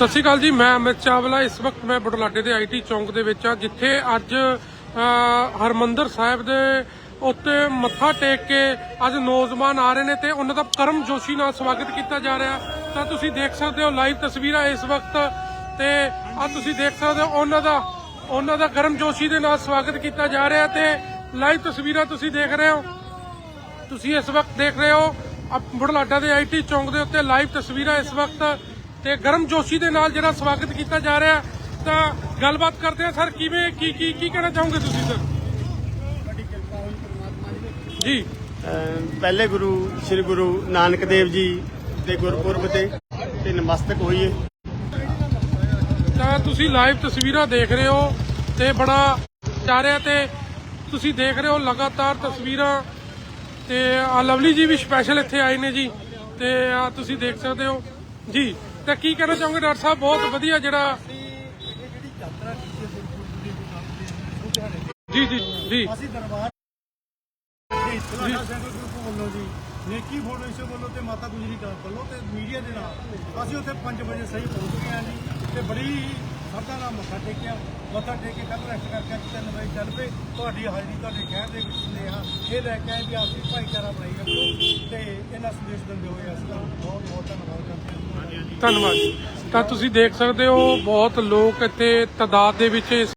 ਸਤਿ ਸ਼੍ਰੀ ਅਕਾਲ ਜੀ ਮੈਂ ਅਮਿਤ ਚਾਵਲਾ। ਇਸ ਵਕਤ ਮੈਂ ਬੁਢਲਾਡੇ ਦੇ ਆਈਟੀ ਚੌਂਕ ਦੇ ਵਿੱਚ ਆ ਜਿੱਥੇ ਅੱਜ ਅ, ਹਰਮੰਦਰ ਸਾਹਿਬ ਦੇ ਉੱਤੇ ਮੱਥਾ ਟੇਕ ਕੇ ਅੱਜ ਨੌਜਵਾਨ ਆ ਰਹੇ ਨੇ ਤੇ ਉਹਨਾਂ ਦਾ ਕਰਮ ਜੋਸ਼ੀ ਨਾਲ ਸਵਾਗਤ ਕੀਤਾ ਜਾ ਰਿਹਾ। ਤਾਂ ਤੁਸੀਂ ਦੇਖ ਸਕਦੇ ਹੋ ਲਾਈਵ ਤਸਵੀਰਾਂ ਇਸ ਵਕਤ ਤੇ ਆ ਤੁਸੀਂ ਦੇਖ ਸਕਦੇ ਹੋ ਉਹਨਾਂ ਦਾ ਉਹਨਾਂ ਦਾ ਕਰਮ ਜੋਸ਼ੀ ਦੇ ਨਾਲ ਸਵਾਗਤ ਕੀਤਾ ਜਾ ਰਿਹਾ ਤੇ ਲਾਈਵ ਤਸਵੀਰਾਂ ਤੁਸੀਂ ਦੇਖ ਰਹੇ ਹੋ। ਤੁਸੀਂ ਇਸ ਵਕਤ ਦੇਖ ਰਹੇ ਹੋ ਬੁਢਲਾਡਾ ਦੇ ਆਈਟੀ ਚੌਂਕ ਦੇ ਉੱਤੇ ਲਾਈਵ ਤਸਵੀਰਾਂ ਇਸ ਵਕਤ ਤੇ ਗਰਮ ਜੋਸ਼ੀ ਦੇ ਨਾਲ ਜਿਹੜਾ ਸਵਾਗਤ ਕੀਤਾ ਜਾ ਰਿਹਾ ਤਾਂ ਗੱਲਬਾਤ ਕਰਦੇ ਆ ਸਰ ਕਿਵੇਂ ਕੀ ਕੀ ਕੀ ਕਹਿਣਾ ਚਾਹੋਗੇ ਤੁਸੀਂ ਸਰ? ਜੀ। ਪਹਿਲੇ ਗੁਰੂ ਸ੍ਰੀ ਗੁਰੂ ਨਾਨਕ ਦੇਵ ਜੀ ਦੇ ਗੁਰਪੁਰਬ ਤੇ ਤੇ ਨਮਸਤਕ ਹੋਈਏ। ਤਾਂ ਤੁਸੀਂ ਲਾਈਵ ਤਸਵੀਰਾਂ ਦੇਖ ਰਹੇ ਹੋ ਤੇ ਬੜਾ ਰਿਹਾ ਤੇ ਤੁਸੀਂ ਦੇਖ ਰਹੇ ਹੋ ਲਗਾਤਾਰ ਤਸਵੀਰਾਂ। ਤੇ ਆ ਲਵਲੀ ਜੀ ਵੀ ਸਪੈਸ਼ਲ ਇੱਥੇ ਆਏ ਨੇ ਜੀ ਤੇ ਆ ਤੁਸੀਂ ਦੇਖ ਸਕਦੇ ਹੋ। ਜੀ ਤਾਂ ਕੀ ਕਹਿਣਾ ਚਾਹੋਗੇ ਡਾਕਟਰ ਸਾਹਿਬ? ਬਹੁਤ ਵਧੀਆ ਜਿਹੜਾ ਜੀ ਜੀ ਜੀ ਅਸੀਂ ਦਰਬਾਰ ਜੀ ਤੁਹਾਡਾ ਸੈਂਟਰ ਗਰੁੱਪ ਵੱਲੋਂ ਜੀ ਨੇਕੀ ਫਾਊਂਡੇਸ਼ਨ ਵੱਲੋਂ ਤੇ ਮਾਤਾ ਗੁਜਰੀ ਕਲੱਬ ਵੱਲੋਂ ਤੇ ਮੀਡੀਆ ਦੇ ਨਾਲ ਅਸੀਂ ਉੱਥੇ 5 ਵਜੇ ਸਹੀ ਪਹੁੰਚ ਗਏ ਹਾਂ ਜੀ ਤੇ ਬੜੀ ਸਰਦਾ ਨਾਲ ਮੱਥਾ ਟੇਕਿਆ। ਮੱਥਾ ਟੇਕ ਕੇ ਕੱਲ ਰੈਸਟ ਕਰਕੇ ਅੱਜ 3 ਵਜੇ ਚੱਲ ਪਏ। ਤੁਹਾਡੀ ਹਾਜ਼ਰੀ ਤੁਹਾਡੇ ਸ਼ਹਿਰ ਦੇ ਵਿੱਚ ਸੁਨੇਹਾ ਇਹ ਲੈ ਕੇ ਆਏ ਵੀ ਆਪਸੀ ਭਾਈਚਾਰਾ ਬਣਾਈ ਰੱਖੋ ਤੇ ਇਹਨਾਂ ਸੰਦੇਸ਼ ਦਿੰਦੇ ਹੋਏ ਅਸੀਂ ਬਹੁਤ ਬਹੁਤ ਧੰਨਵਾਦ ਕਰਦੇ ਧੰਨਵਾਦ ਤਾਂ ਤੁਸੀਂ ਦੇਖ ਸਕਦੇ ਹੋ ਬਹੁਤ ਲੋਕ ਇੱਥੇ ਤਾਦਾਦ ਦੇ ਵਿੱਚ ਇਸ